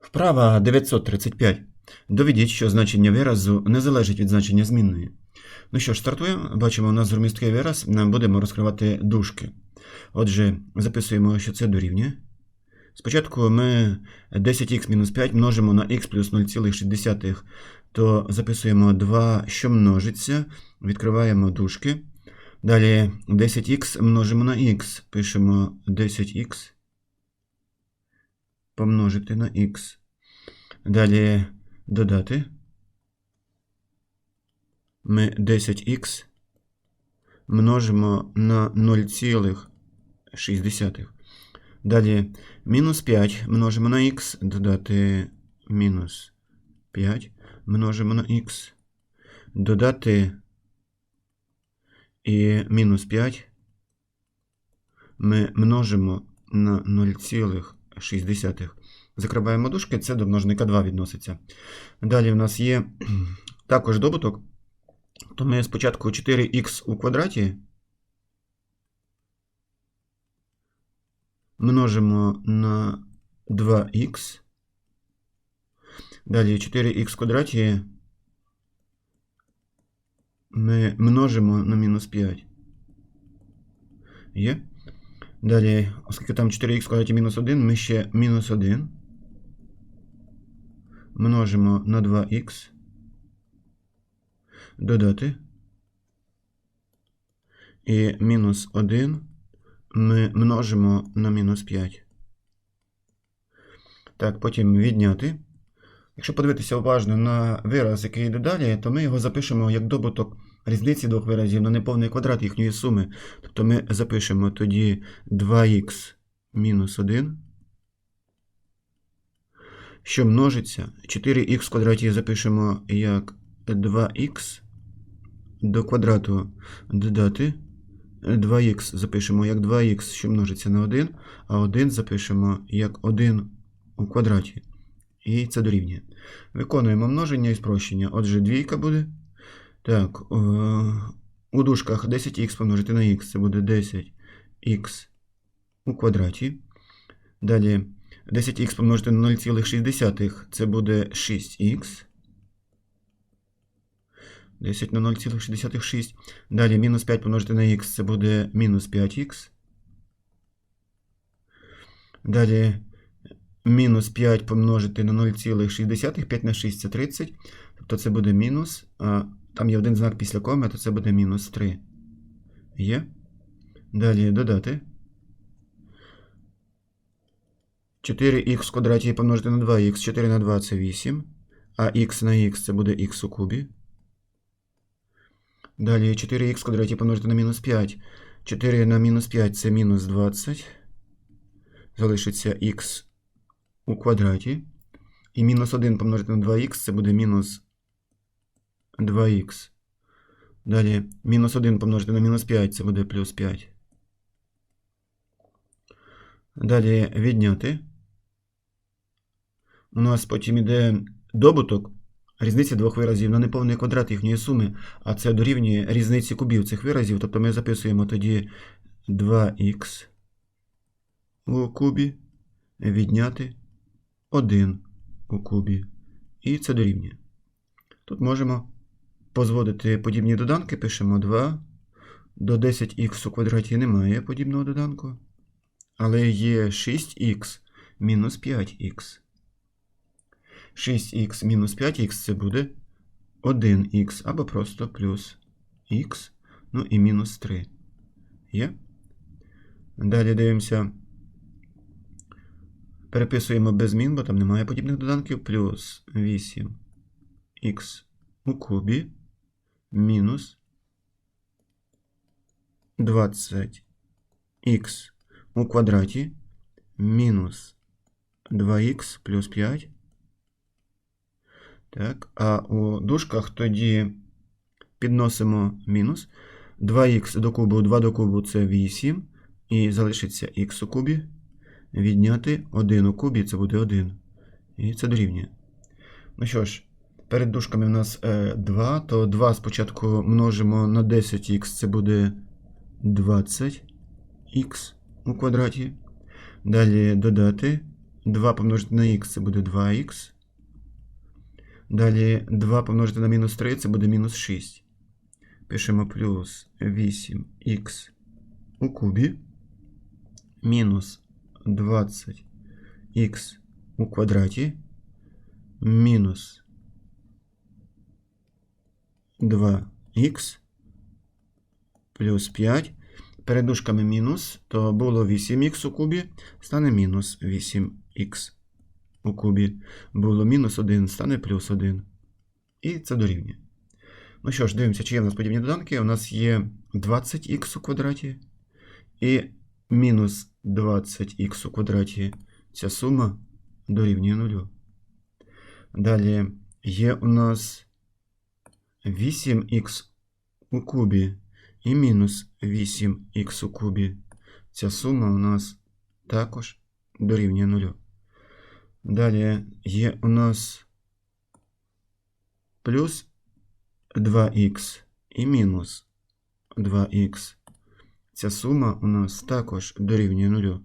Вправа 935. Доведіть, що значення виразу не залежить від значення змінної. Ну що ж, стартуємо. Бачимо, у нас громісткий вираз. Будемо розкривати дужки. Отже, записуємо, що це дорівнює. Спочатку ми 10х-5 множимо на х плюс 0,6, то записуємо 2, що множиться, відкриваємо дужки. Далі 10х множимо на х, пишемо 10х помножити на х. Далі додати. Ми 10х множимо на 0,6. Далі мінус 5 множимо на х, додати мінус 5 множимо на х, додати і мінус 5 ми множимо на 0,6. Закриваємо дужки, це до множника 2 відноситься. Далі в нас є також добуток. То ми спочатку 4х у квадраті множимо на 2х. Далі 4х в квадраті ми множимо на мінус 5. Є? Далі, оскільки там 4х в квадраті мінус 1, ми ще мінус 1 множимо на 2х. Додати. І мінус 1 ми множимо на мінус 5. Так, потім відняти. Якщо подивитися уважно на вираз, який йде далі, то ми його запишемо як добуток різниці двох виразів на неповний квадрат їхньої суми. Тобто ми запишемо тоді 2х мінус 1, що множиться. 4х в квадраті запишемо як 2х до квадрату додати. 2х запишемо як 2х, що множиться на 1, а 1 запишемо як 1 у квадраті. І це дорівнює. Виконуємо множення і спрощення. Отже, двійка буде. Так, е, у дужках 10х помножити на х, це буде 10х у квадраті. Далі 10х помножити на 0,6, це буде 6х. 10 на 0,66. Далі мінус 5 помножити на х, це буде мінус 5х. Далі мінус 5 помножити на 0,6, 5 на 6 це 30. Тобто це буде мінус. Там є один знак після коми, то це буде мінус 3. Є. Далі додати. 4х в квадраті помножити на 2х, 4 на 2 це 8. А х на х це буде х у кубі. Далі 4х в квадраті помножити на мінус 5. 4 на мінус 5 це мінус 20. Залишиться х у квадраті. І мінус 1 помножити на 2х це буде мінус 2х. Далі мінус 1 помножити на мінус 5 це буде плюс 5. Далі відняти. У нас потім іде добуток різниці двох виразів на неповний квадрат їхньої суми, а це дорівнює різниці кубів цих виразів. Тобто ми записуємо тоді 2х у кубі відняти 1 у кубі. І це дорівнює. Тут можемо позводити подібні доданки, пишемо 2. До 10х у квадраті немає подібного доданку. Але є 6х мінус 5х. 6х мінус 5х це буде 1х або просто плюс х, ну і мінус 3. Є? Далі дивимося. Переписуємо без змін, бо там немає подібних доданків. Плюс 8х у кубі мінус 20х у квадраті мінус 2х плюс 5. Так, а у дужках тоді підносимо мінус. 2х до кубу, 2 до кубу це 8. І залишиться х у кубі. Відняти 1 у кубі, це буде 1. І це дорівнює. Ну що ж, перед дужками в нас е, 2, то 2 спочатку множимо на 10х, це буде 20х у квадраті. Далі додати 2 помножити на х це буде 2х. Далі 2 помножити на мінус 3 це буде мінус 6. Пишемо плюс 8х у кубі. Мінус 20х у квадраті. Мінус 2х плюс 5. Перед дужками мінус, то було 8х у кубі, стане мінус 8х у кубі. Було мінус 1, стане плюс 1. І це дорівнює. Ну що ж, дивимося, чи є в нас подібні доданки. У нас є 20х у квадраті і мінус 20х у квадраті. Ця сума дорівнює нулю. Далі є у нас 8х у кубі і мінус 8х у кубі. Ця сума у нас також дорівнює нулю. Далі є у нас плюс 2х і мінус 2х. Ця сума у нас також дорівнює нулю.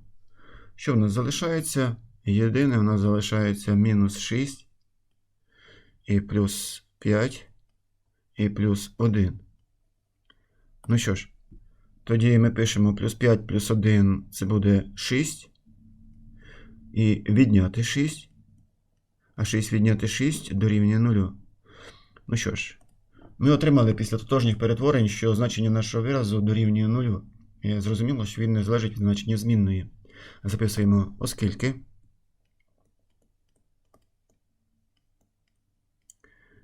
Що в нас залишається? Єдине, у нас залишається мінус 6 і плюс 5 і плюс 1. Ну що ж, тоді ми пишемо плюс 5 плюс 1 це буде 6. І відняти 6. А 6 відняти 6 дорівнює 0. Ну що ж, ми отримали після тотожніх перетворень, що значення нашого виразу дорівнює 0. І зрозуміло, що він не залежить від значення змінної. Записуємо, оскільки.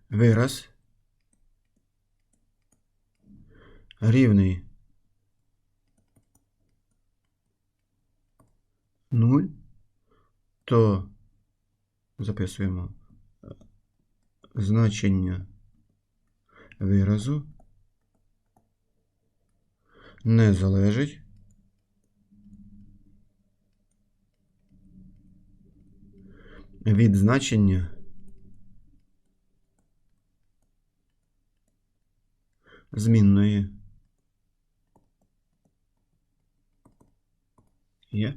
Вираз рівний. 0, то записуємо е, значення виразу. Не залежить. Від значення змінної. Є?